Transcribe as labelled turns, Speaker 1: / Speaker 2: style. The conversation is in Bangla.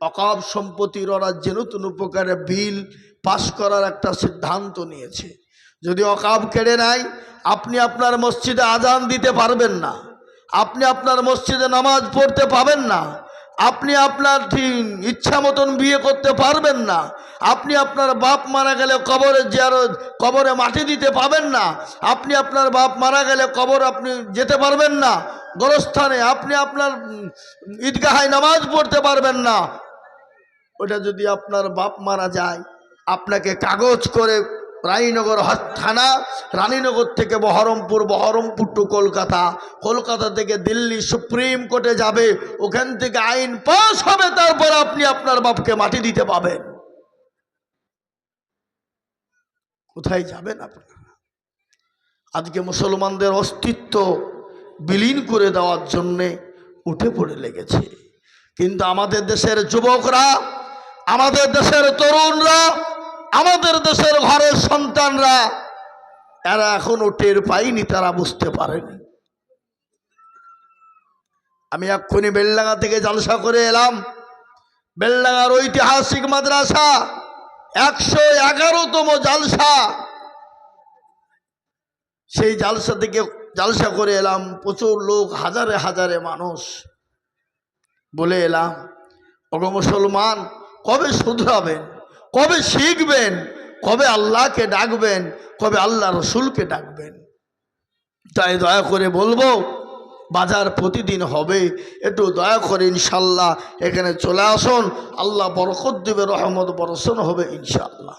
Speaker 1: অকাব সম্পত্তির ওরা যে নতুন উপকারে বিল পাশ করার একটা সিদ্ধান্ত নিয়েছে। যদি অকাব কেড়ে নেয়, আপনি আপনার মসজিদে আজান দিতে পারবেন না। আপনি আপনার মসজিদে নামাজ পড়তে পাবেন না। আপনি আপনার ইচ্ছা মতন বিয়ে করতে পারবেন না। আপনি আপনার বাপ মারা গেলে কবরে জিয়ারত, কবরে মাটি দিতে পাবেন না। আপনি আপনার বাপ মারা গেলে কবর আপনি যেতে পারবেন না। গোরস্থানে আপনি আপনার ঈদগাহায় নামাজ পড়তে পারবেন না। ওটা যদি আপনার বাপ মারা যায়, আপনাকে কাগজ করে রানীনগর থানা, রানীনগর থেকে বহরমপুর বহরমপুর টু কলকাতা কলকাতা থেকে দিল্লি সুপ্রিম কোর্টে যাবে, ওখান থেকে আইন পাস হবে, তারপর আপনি আপনার বাপকে মাটি দিতে পাবেন। কোথায় যাবেন আপনারা? আজকে মুসলমানদের অস্তিত্ব বিলীন করে দেওয়ার জন্যে উঠে পড়ে লেগেছে। কিন্তু আমাদের দেশের যুবকরা আমাদের দেশের তরুণরা, আমাদের দেশের ঘরের সন্তানরা, এরা এখনও টের পায়নি, তারা বুঝতে পারেনি। আমি এক্ষুনি বেলডাঙ্গা থেকে জালসা করে এলাম। বেলডাঙ্গার ঐতিহাসিক মাদ্রাসা, একশো এগারোতম জালসা। সেই জালসা থেকে জালসা করে এলাম, প্রচুর লোক, হাজারে হাজারে মানুষ। বলে এলাম, ওগো মুসলমান কবে শুধরাবেন? কবে শিখবেন? কবে আল্লাহকে ডাকবেন? কবে আল্লাহ রসুলকে ডাকবেন? তাই দয়া করে বলব, বাজার প্রতিদিন হবে। একটু দয়া করে ইনশাল্লাহ এখানে চলে আসুন। আল্লাহ বরকত দেবে, রহমত বরসন হবে ইনশাআল্লাহ।